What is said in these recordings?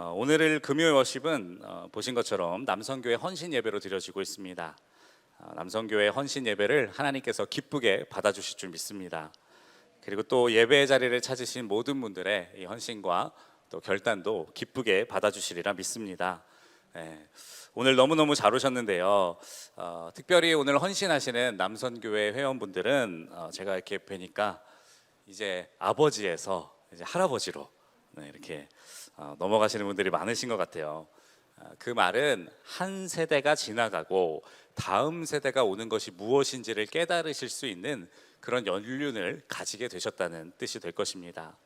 어, 오늘을 금요일 워십은 어, 보신 것처럼 남성교회 헌신 예배로 드려지고 있습니다. 어, 남성교회 헌신 예배를 하나님께서 기쁘게 받아주실 줄 믿습니다. 그리고 또 예배의 자리를 찾으신 모든 분들의 이 헌신과 또 결단도 기쁘게 받아주시리라 믿습니다. 예, 오늘 너무너무 잘 오셨는데요. 어, 특별히 오늘 헌신하시는 남선교회 회원분들은 어, 제가 이렇게 뵈니까 이제 아버지에서 이제 할아버지로 네, 이렇게 어, 넘어가시는 분들이 많으신 것 같아요. 아, 그 말은 한 세대가 지나가고 다음 세대가 오는 것이 무엇인지를 깨달으실 수 있는 그런 연륜을 가지게 되셨다는 뜻이 될 것입니다.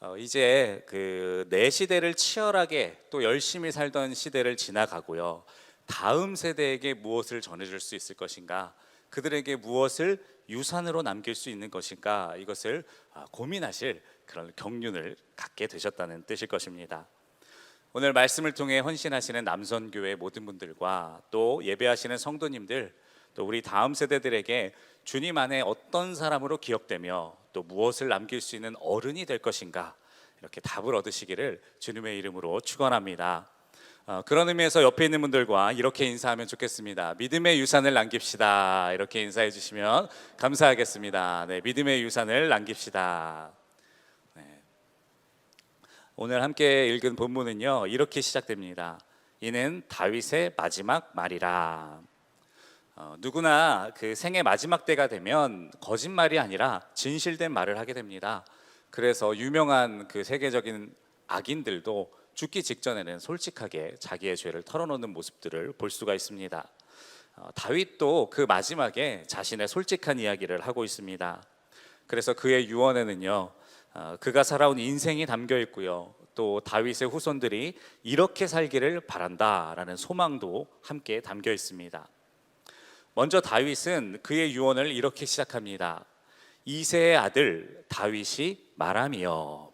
어, 이제 그 내 시대를 치열하게 또 열심히 살던 시대를 지나가고요. 다음 세대에게 무엇을 전해줄 수 있을 것인가? 그들에게 무엇을 유산으로 남길 수 있는 것인가? 이것을 아, 고민하실 그런 경륜을 갖게 되셨다는 뜻일 것입니다. 오늘 말씀을 통해 헌신하시는 남선교회 모든 분들과 또 예배하시는 성도님들 또 우리 다음 세대들에게 주님 안에 어떤 사람으로 기억되며 또 무엇을 남길 수 있는 어른이 될 것인가 이렇게 답을 얻으시기를 주님의 이름으로 축원합니다. 어, 그런 의미에서 옆에 있는 분들과 이렇게 인사하면 좋겠습니다. 믿음의 유산을 남깁시다. 이렇게 인사해 주시면 감사하겠습니다. 네, 믿음의 유산을 남깁시다. 네. 오늘 함께 읽은 본문은요 이렇게 시작됩니다. 이는 다윗의 마지막 말이라. 어, 누구나 그 생의 마지막 때가 되면 거짓말이 아니라 진실된 말을 하게 됩니다. 그래서 유명한 그 세계적인 악인들도 죽기 직전에는 솔직하게 자기의 죄를 털어놓는 모습들을 볼 수가 있습니다. 어, 다윗도 그 마지막에 자신의 솔직한 이야기를 하고 있습니다. 그래서 그의 유언에는요, 어, 그가 살아온 인생이 담겨 있고요. 또 다윗의 후손들이 이렇게 살기를 바란다라는 소망도 함께 담겨 있습니다. 먼저 다윗은 그의 유언을 이렇게 시작합니다. 이세의 아들 다윗이 말하며 여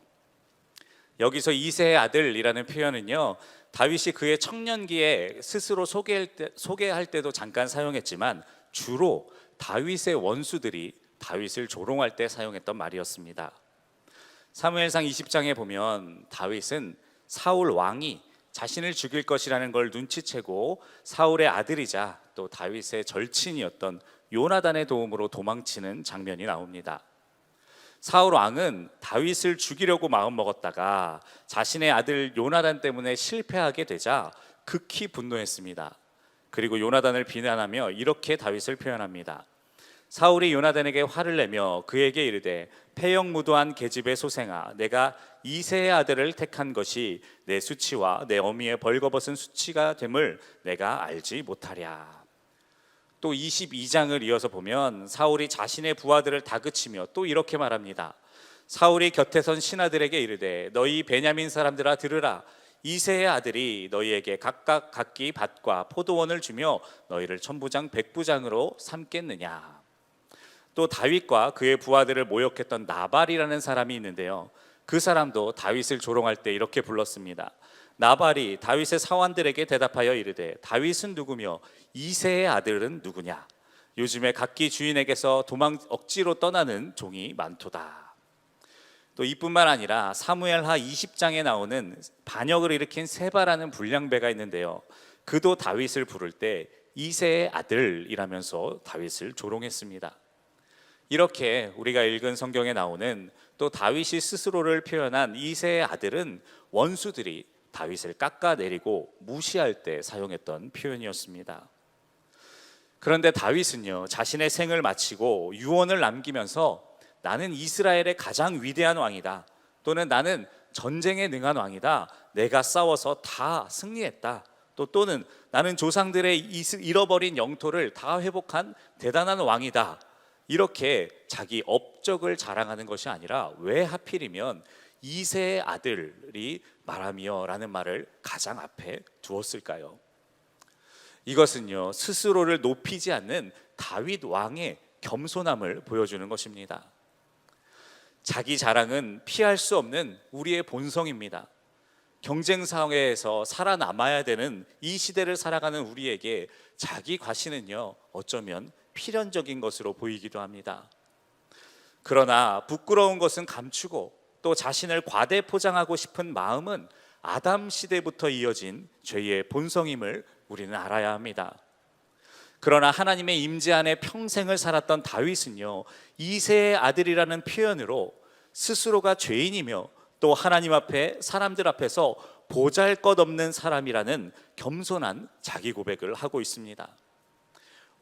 기서 이세의 아들이라는 표현은요 다윗이 그의 청년기에 스스로 소개할, 때, 소개할 때도 잠깐 사용했지만 주로 다윗의 원수들이 다윗을 조롱할 때 사용했던 말이었습니다. 사무엘상 20장에 보면 다윗은 사울 왕이 자신을 죽일 것이라는 걸 눈치채고 사울의 아들이자 또 다윗의 절친이었던 요나단의 도움으로 도망치는 장면이 나옵니다. 사울 왕은 다윗을 죽이려고 마음 먹었다가 자신의 아들 요나단 때문에 실패하게 되자 극히 분노했습니다. 그리고 요나단을 비난하며 이렇게 다윗을 표현합니다. 사울이 요나단에게 화를 내며 그에게 이르되 폐역무도한 계집의 소생아 내가 이세의 아들을 택한 것이 내 수치와 내 어미의 벌거벗은 수치가 됨을 내가 알지 못하랴. 또 22장을 이어서 보면 사울이 자신의 부하들을 다그치며 또 이렇게 말합니다. 사울이 곁에 선 신하들에게 이르되 너희 베냐민 사람들아 들으라 이세의 아들이 너희에게 각각 각기 밭과 포도원을 주며 너희를 천부장 백부장으로 삼겠느냐. 또 다윗과 그의 부하들을 모욕했던 나발이라는 사람이 있는데요. 그 사람도 다윗을 조롱할 때 이렇게 불렀습니다. 나발이 다윗의 사원들에게 대답하여 이르되 다윗은 누구며 이세의 아들은 누구냐? 요즘에 각기 주인에게서 도망 억지로 떠나는 종이 많도다. 또 이뿐만 아니라 사무엘하 20장에 나오는 반역을 일으킨 세바라는 불량배가 있는데요. 그도 다윗을 부를 때 이세의 아들이라면서 다윗을 조롱했습니다. 이렇게 우리가 읽은 성경에 나오는 또 다윗이 스스로를 표현한 이세의 아들은 원수들이 다윗을 깎아내리고 무시할 때 사용했던 표현이었습니다. 그런데 다윗은요, 자신의 생을 마치고 유언을 남기면서 나는 이스라엘의 가장 위대한 왕이다. 또는 나는 전쟁에 능한 왕이다. 내가 싸워서 다 승리했다. 또 또는 나는 조상들의 잃어버린 영토를 다 회복한 대단한 왕이다. 이렇게 자기 업적을 자랑하는 것이 아니라 왜 하필이면 이세의 아들이 말하며라는 말을 가장 앞에 두었을까요? 이것은요 스스로를 높이지 않는 다윗 왕의 겸손함을 보여주는 것입니다. 자기 자랑은 피할 수 없는 우리의 본성입니다. 경쟁 사회에서 살아남아야 되는 이 시대를 살아가는 우리에게 자기 과시는요 어쩌면 필연적인 것으로 보이기도 합니다. 그러나 부끄러운 것은 감추고 또 자신을 과대 포장하고 싶은 마음은 아담 시대부터 이어진 죄의 본성임을 우리는 알아야 합니다. 그러나 하나님의 임재 안에 평생을 살았던 다윗은요 이세의 아들이라는 표현으로 스스로가 죄인이며 또 하나님 앞에 사람들 앞에서 보잘 것 없는 사람이라는 겸손한 자기 고백을 하고 있습니다.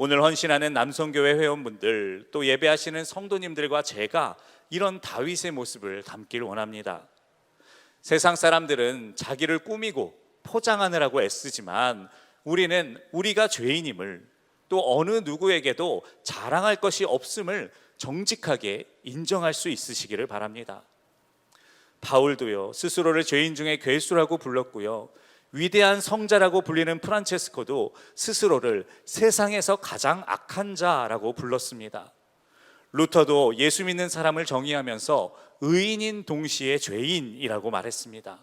오늘 헌신하는 남성교회 회원분들 또 예배하시는 성도님들과 제가 이런 다윗의 모습을 담길 원합니다. 세상 사람들은 자기를 꾸미고 포장하느라고 애쓰지만 우리는 우리가 죄인임을 또 어느 누구에게도 자랑할 것이 없음을 정직하게 인정할 수 있으시기를 바랍니다. 바울도요 스스로를 죄인 중에 괴수라고 불렀고요 위대한 성자라고 불리는 프란체스코도 스스로를 세상에서 가장 악한 자라고 불렀습니다. 루터도 예수 믿는 사람을 정의하면서 의인인 동시에 죄인이라고 말했습니다.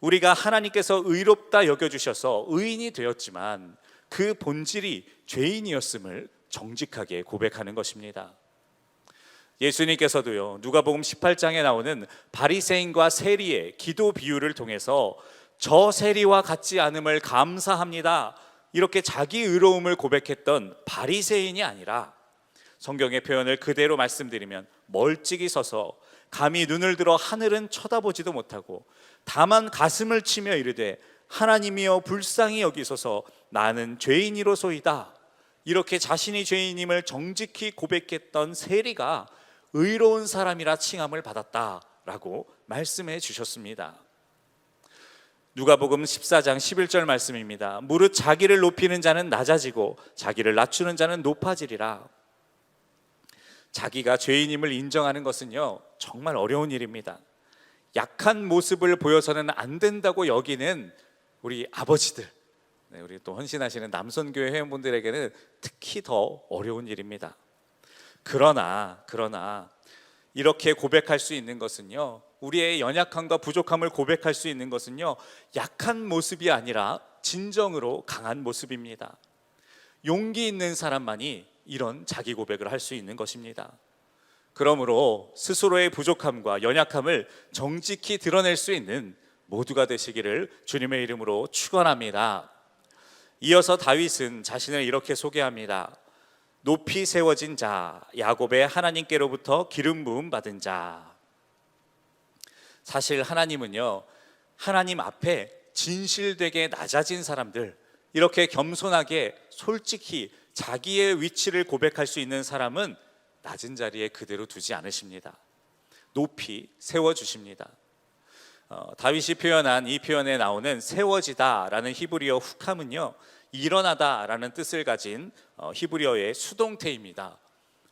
우리가 하나님께서 의롭다 여겨주셔서 의인이 되었지만 그 본질이 죄인이었음을 정직하게 고백하는 것입니다. 예수님께서도요 누가복음 18장에 나오는 바리새인과 세리의 기도 비유를 통해서 저 세리와 같지 않음을 감사합니다. 이렇게 자기 의로움을 고백했던 바리새인이 아니라 성경의 표현을 그대로 말씀드리면 멀찍이 서서 감히 눈을 들어 하늘은 쳐다보지도 못하고 다만 가슴을 치며 이르되 하나님이여 불쌍히 여기소서 나는 죄인이로소이다. 이렇게 자신이 죄인임을 정직히 고백했던 세리가 의로운 사람이라 칭함을 받았다라고 말씀해 주셨습니다. 누가복음 14장 11절 말씀입니다. 무릇 자기를 높이는 자는 낮아지고 자기를 낮추는 자는 높아지리라. 자기가 죄인임을 인정하는 것은요 정말 어려운 일입니다. 약한 모습을 보여서는 안 된다고 여기는 우리 아버지들, 네, 우리 또 헌신하시는 남선교회 회원분들에게는 특히 더 어려운 일입니다. 그러나 그러나 이렇게 고백할 수 있는 것은요 우리의 연약함과 부족함을 고백할 수 있는 것은요 약한 모습이 아니라 진정으로 강한 모습입니다. 용기 있는 사람만이 이런 자기 고백을 할 수 있는 것입니다. 그러므로 스스로의 부족함과 연약함을 정직히 드러낼 수 있는 모두가 되시기를 주님의 이름으로 축원합니다. 이어서 다윗은 자신을 이렇게 소개합니다. 높이 세워진 자, 야곱의 하나님께로부터 기름 부음 받은 자. 사실 하나님은요, 하나님 앞에 진실되게 낮아진 사람들, 이렇게 겸손하게 솔직히 자기의 위치를 고백할 수 있는 사람은 낮은 자리에 그대로 두지 않으십니다. 높이 세워 주십니다. 어, 다윗이 표현한 이 표현에 나오는 세워지다라는 히브리어 훅함은요 일어나다라는 뜻을 가진 어, 히브리어의 수동태입니다.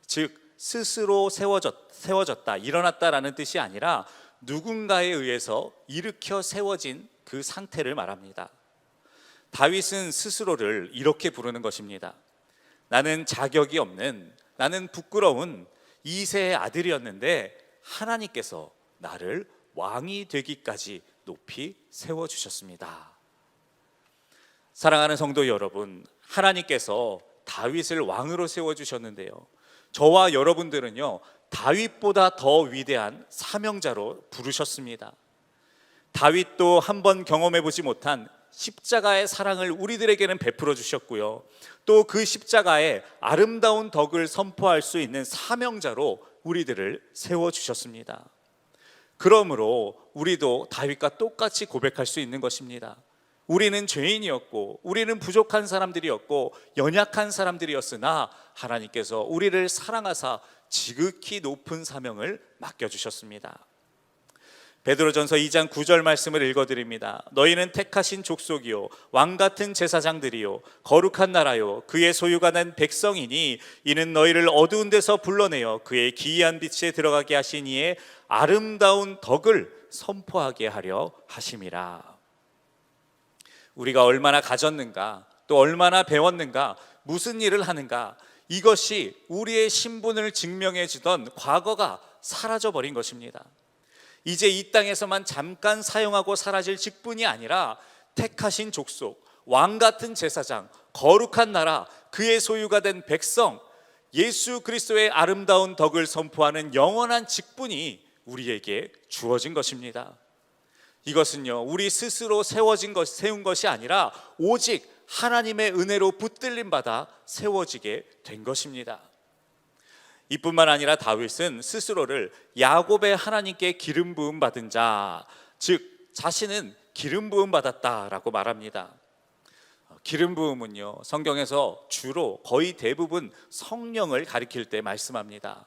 즉 스스로 세워졌, 세워졌다, 일어났다라는 뜻이 아니라 누군가에 의해서 일으켜 세워진 그 상태를 말합니다. 다윗은 스스로를 이렇게 부르는 것입니다. 나는 자격이 없는, 나는 부끄러운 이세의 아들이었는데 하나님께서 나를 왕이 되기까지 높이 세워 주셨습니다. 사랑하는 성도 여러분, 하나님께서 다윗을 왕으로 세워 주셨는데요. 저와 여러분들은요, 다윗보다 더 위대한 사명자로 부르셨습니다. 다윗도 한 번 경험해 보지 못한 십자가의 사랑을 우리들에게는 베풀어 주셨고요. 또 그 십자가의 아름다운 덕을 선포할 수 있는 사명자로 우리들을 세워 주셨습니다. 그러므로 우리도 다윗과 똑같이 고백할 수 있는 것입니다. 우리는 죄인이었고 우리는 부족한 사람들이었고 연약한 사람들이었으나 하나님께서 우리를 사랑하사 지극히 높은 사명을 맡겨 주셨습니다. 베드로전서 2장 9절 말씀을 읽어 드립니다. 너희는 택하신 족속이요 왕 같은 제사장들이요 거룩한 나라요 그의 소유가 된 백성이니 이는 너희를 어두운 데서 불러내어 그의 기이한 빛에 들어가게 하신 이의 아름다운 덕을 선포하게 하려 하심이라. 우리가 얼마나 가졌는가, 또 얼마나 배웠는가, 무슨 일을 하는가, 이것이 우리의 신분을 증명해 주던 과거가 사라져 버린 것입니다. 이제 이 땅에서만 잠깐 사용하고 사라질 직분이 아니라 택하신 족속, 왕 같은 제사장, 거룩한 나라, 그의 소유가 된 백성, 예수 그리스도의 아름다운 덕을 선포하는 영원한 직분이 우리에게 주어진 것입니다. 이것은요 우리 스스로 세워진 것 세운 것이 아니라 오직 하나님의 은혜로 붙들림 받아 세워지게 된 것입니다. 이뿐만 아니라 다윗은 스스로를 야곱의 하나님께 기름 부음 받은 자, 즉 자신은 기름 부음 받았다라고 말합니다. 기름 부음은요 성경에서 주로 거의 대부분 성령을 가리킬 때 말씀합니다.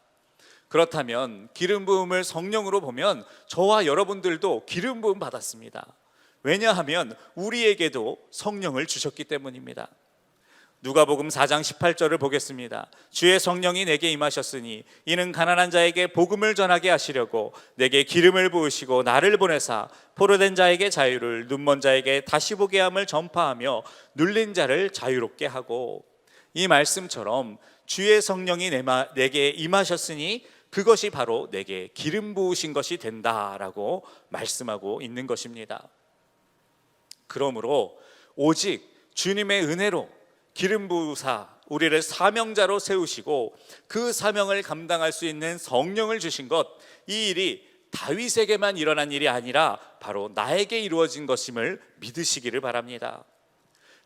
그렇다면 기름 부음을 성령으로 보면 저와 여러분들도 기름 부음 받았습니다. 왜냐하면 우리에게도 성령을 주셨기 때문입니다. 누가복음 4장 18절을 보겠습니다. 주의 성령이 내게 임하셨으니 이는 가난한 자에게 복음을 전하게 하시려고 내게 기름을 부으시고 나를 보내사 포로된 자에게 자유를 눈먼 자에게 다시 보게 함을 전파하며 눌린 자를 자유롭게 하고 이 말씀처럼 주의 성령이 내게 임하셨으니 그것이 바로 내게 기름 부으신 것이 된다라고 말씀하고 있는 것입니다. 그러므로 오직 주님의 은혜로 기름 부으사 우리를 사명자로 세우시고 그 사명을 감당할 수 있는 성령을 주신 것 이 일이 다윗에게만 일어난 일이 아니라 바로 나에게 이루어진 것임을 믿으시기를 바랍니다.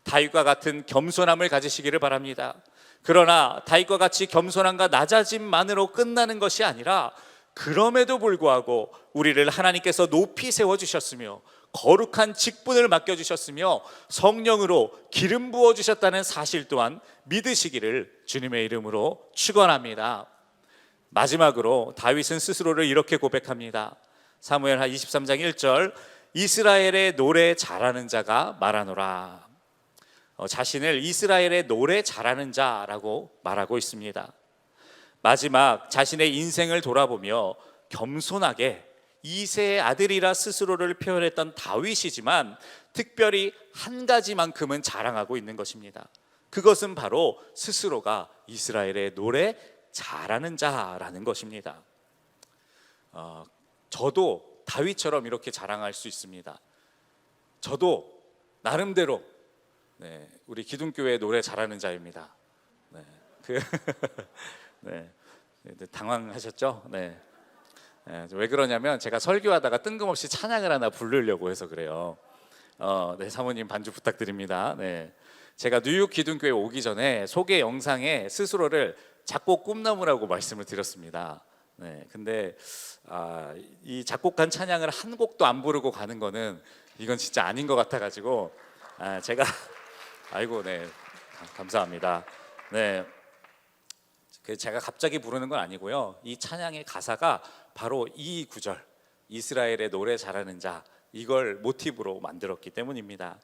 다윗과 같은 겸손함을 가지시기를 바랍니다. 그러나 다윗과 같이 겸손함과 낮아짐만으로 끝나는 것이 아니라 그럼에도 불구하고 우리를 하나님께서 높이 세워 주셨으며 거룩한 직분을 맡겨 주셨으며 성령으로 기름 부어 주셨다는 사실 또한 믿으시기를 주님의 이름으로 축원합니다. 마지막으로 다윗은 스스로를 이렇게 고백합니다. 사무엘 하 23장 1절 이스라엘의 노래 잘하는 자가 말하노라. 어, 자신을 이스라엘의 노래 잘하는 자라고 말하고 있습니다. 마지막 자신의 인생을 돌아보며 겸손하게 이세의 아들이라 스스로를 표현했던 다윗이지만 특별히 한 가지만큼은 자랑하고 있는 것입니다. 그것은 바로 스스로가 이스라엘의 노래 잘하는 자라는 것입니다. 어, 저도 다윗처럼 이렇게 자랑할 수 있습니다. 저도 나름대로 네, 우리 기둥교회 노래 잘하는 자입니다. 네, 그 네, 네, 당황하셨죠? 네. 네, 왜 그러냐면 제가 설교하다가 뜬금없이 찬양을 하나 부르려고 해서 그래요. 어, 네, 사모님 반주 부탁드립니다. 네. 제가 뉴욕 기둥교회 오기 전에 소개 영상에 스스로를 작곡 꿈나무라고 말씀을 드렸습니다. 네, 근데 아, 이 작곡한 찬양을 한 곡도 안 부르고 가는 거는 이건 진짜 아닌 것 같아가지고 아, 제가 아이고 네 감사합니다. 네, 그 제가 갑자기 부르는 건 아니고요. 이 찬양의 가사가 바로 이 구절 이스라엘의 노래 잘하는 자 이걸 모티브로 만들었기 때문입니다.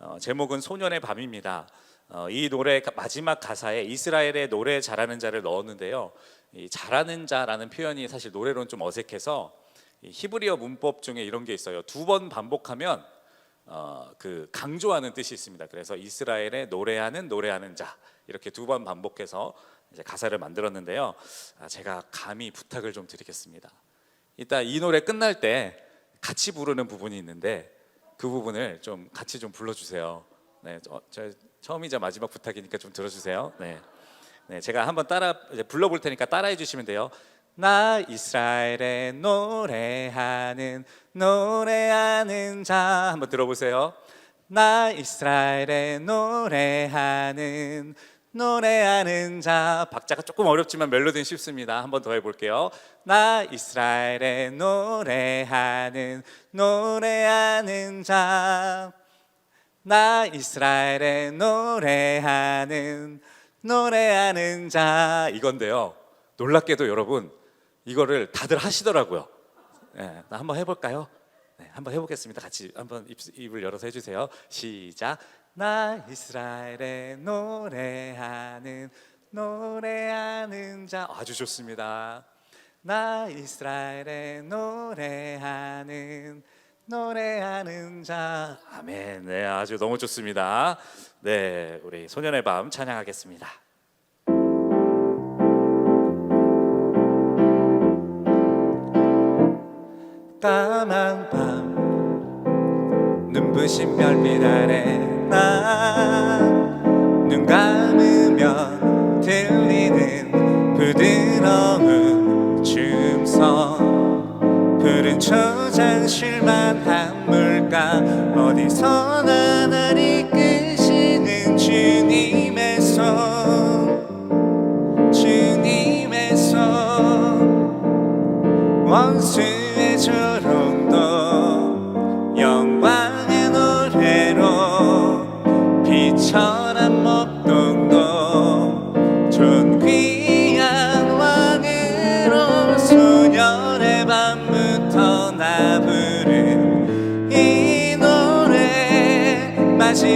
어, 제목은 소년의 밤입니다. 어, 이 노래 가- 마지막 가사에 이스라엘의 노래 잘하는 자를 넣었는데요. 이 잘하는 자라는 표현이 사실 노래로는 좀 어색해서 이 히브리어 문법 중에 이런 게 있어요. 두 번 반복하면 어, 그 강조하는 뜻이 있습니다. 그래서 이스라엘의 노래하는 노래하는 자 이렇게 두 번 반복해서 이제 가사를 만들었는데요. 아, 제가 감히 부탁을 좀 드리겠습니다. 이따 이 노래 끝날 때 같이 부르는 부분이 있는데 그 부분을 좀 같이 좀 불러주세요. 네, 저, 저 처음이자 마지막 부탁이니까 좀 들어주세요. 네, 네, 제가 한번 따라 불러볼 테니까 따라해 주시면 돼요. 나 이스라엘의 노래하는 노래하는 자 한번 들어보세요. 나 이스라엘의 노래하는 노래하는 자 박자가 조금 어렵지만 멜로디는 쉽습니다. 한번 더 해볼게요. 나 이스라엘의 노래하는 노래하는 자. 나 이스라엘의 노래하는 노래하는 자 이건데요. 놀랍게도 여러분 이거를 다들 하시더라고요. 네, 나 한번 해볼까요? 네, 한번 해보겠습니다. 같이 한번 입, 입을 열어서 해주세요. 시작. 나 이스라엘의 노래하는 노래하는 자 아주 좋습니다. 나 이스라엘의 노래하는 노래하는 자 아멘. 네, 아주 너무 좋습니다. 네, 우리 소년의 밤 찬양하겠습니다. 까만 밤 눈부신 별빛 아래 나눈 감으면 들리는 부드러운 춤성 푸른 저장실만 한 물가 어디서나 날 이끄시는 주님의 손? 주님의 손. 원수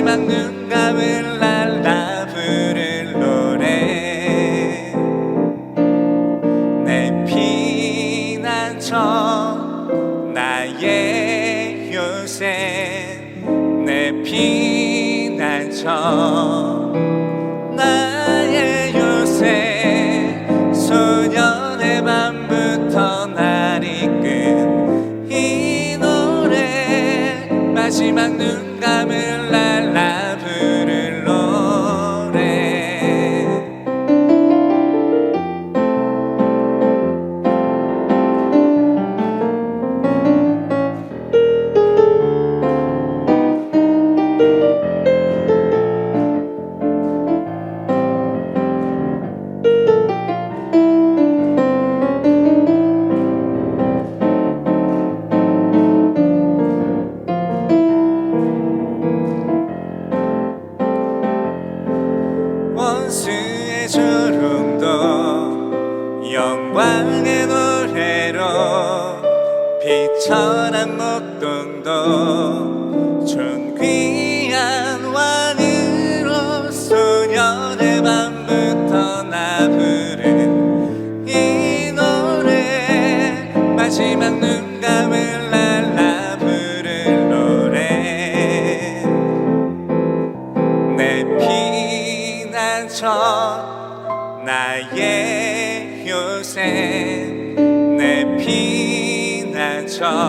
마지막 눈 감을 날나 부를 노래. 내 피난처 나의 요새. 내 피난처 비천한 목동도 존귀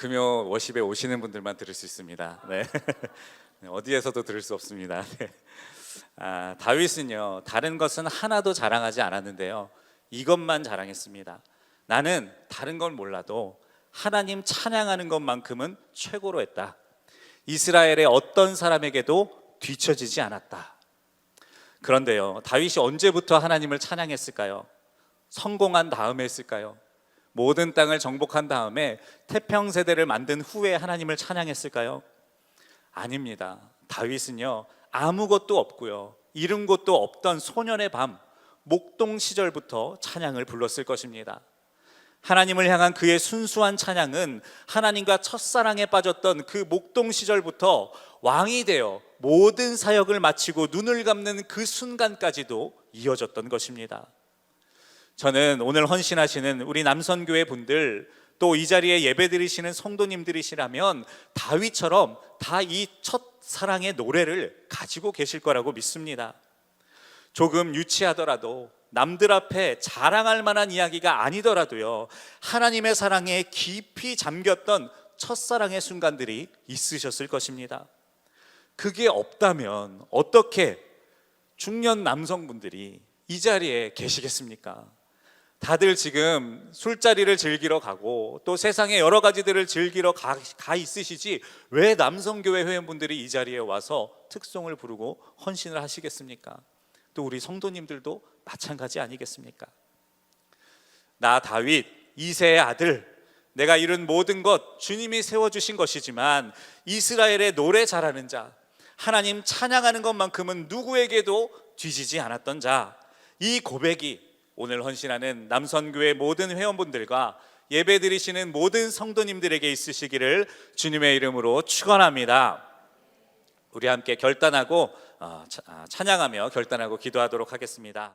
금요 워십에 오시는 분들만 들을 수 있습니다. 네. 네, 어디에서도 들을 수 없습니다. 네. 아, 다윗은요 다른 것은 하나도 자랑하지 않았는데요 이것만 자랑했습니다. 나는 다른 건 몰라도 하나님 찬양하는 것만큼은 최고로 했다. 이스라엘의 어떤 사람에게도 뒤처지지 않았다. 그런데요 다윗이 언제부터 하나님을 찬양했을까요? 성공한 다음에 했을까요? 모든 땅을 정복한 다음에 태평 세대를 만든 후에 하나님을 찬양했을까요? 아닙니다. 다윗은요 아무것도 없고요 이룬 것도 없던 소년의 밤 목동 시절부터 찬양을 불렀을 것입니다. 하나님을 향한 그의 순수한 찬양은 하나님과 첫사랑에 빠졌던 그 목동 시절부터 왕이 되어 모든 사역을 마치고 눈을 감는 그 순간까지도 이어졌던 것입니다. 저는 오늘 헌신하시는 우리 남선교회 분들 또 이 자리에 예배드리시는 성도님들이시라면 다윗처럼 다 이 첫 사랑의 노래를 가지고 계실 거라고 믿습니다. 조금 유치하더라도 남들 앞에 자랑할 만한 이야기가 아니더라도요. 하나님의 사랑에 깊이 잠겼던 첫사랑의 순간들이 있으셨을 것입니다. 그게 없다면 어떻게 중년 남성분들이 이 자리에 계시겠습니까? 다들 지금 술자리를 즐기러 가고 또 세상의 여러 가지들을 즐기러 가, 가 있으시지 왜 남성교회 회원분들이 이 자리에 와서 특송을 부르고 헌신을 하시겠습니까? 또 우리 성도님들도 마찬가지 아니겠습니까? 나 다윗 이세의 아들 내가 이룬 모든 것 주님이 세워 주신 것이지만 이스라엘의 노래 잘하는 자 하나님 찬양하는 것만큼은 누구에게도 뒤지지 않았던 자 이 고백이 오늘 헌신하는 남선교회 모든 회원분들과 예배 드리시는 모든 성도님들에게 있으시기를 주님의 이름으로 축원합니다. 우리 함께 결단하고 어, 차- 아, 찬양하며 결단하고 기도하도록 하겠습니다.